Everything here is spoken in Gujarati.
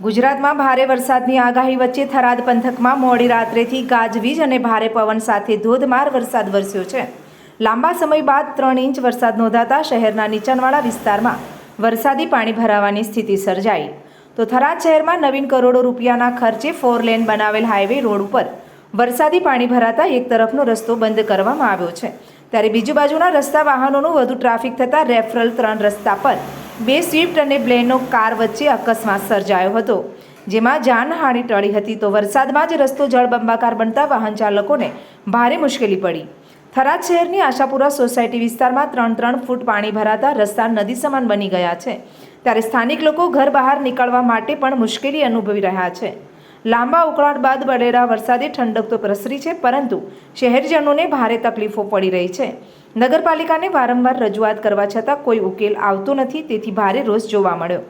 ગુજરાતમાં ભારે વરસાદની આગાહી વચ્ચે થરાદ પંથકમાં મોડી રાત્રેથી ગાજવીજ અને ભારે પવન સાથે ધોધમાર વરસાદ વરસ્યો છે. લાંબા સમય બાદ ત્રણ ઇંચ વરસાદ નોંધાતા શહેરના નીચાણવાળા વિસ્તારમાં વરસાદી પાણી ભરાવાની સ્થિતિ સર્જાઈ. તો થરાદ શહેરમાં નવીન કરોડો રૂપિયાના ખર્ચે ફોર લેન બનાવેલ હાઈવે રોડ ઉપર વરસાદી પાણી ભરાતા એક તરફનો રસ્તો બંધ કરવામાં આવ્યો છે. ત્યારે બીજી બાજુના રસ્તા વાહનોનું વધુ ટ્રાફિક થતાં રેફરલ ત્રણ રસ્તા પર બે સ્વિફ્ટ અને બ્લેનો કાર વચ્ચે અકસ્માત સર્જાયો હતો, જેમાં જાનહાનિ ટળી હતી તો વરસાદમાં જ રસ્તો જળબંબાકાર બનતા વાહન ચાલકોને ભારે મુશ્કેલી પડી. થરાદ શહેરની આશાપુરા સોસાયટી વિસ્તારમાં ત્રણ ત્રણ ફૂટ પાણી ભરાતા રસ્તા નદી સમાન બની ગયા છે, ત્યારે સ્થાનિક લોકો ઘર બહાર નીકળવા માટે પણ મુશ્કેલી અનુભવી રહ્યા છે. લાંબા ઉકળાટ બાદ બળેરા વરસાદે ઠંડક તો પ્રસરી છે, પરંતુ શહેરજનોને ભારે તકલીફો પડી રહી છે. નગરપાલિકાને વારંવાર રજૂઆત કરવા છતાં કોઈ ઉકેલ આવતો નથી, તેથી ભારે રોષ જોવા મળ્યો.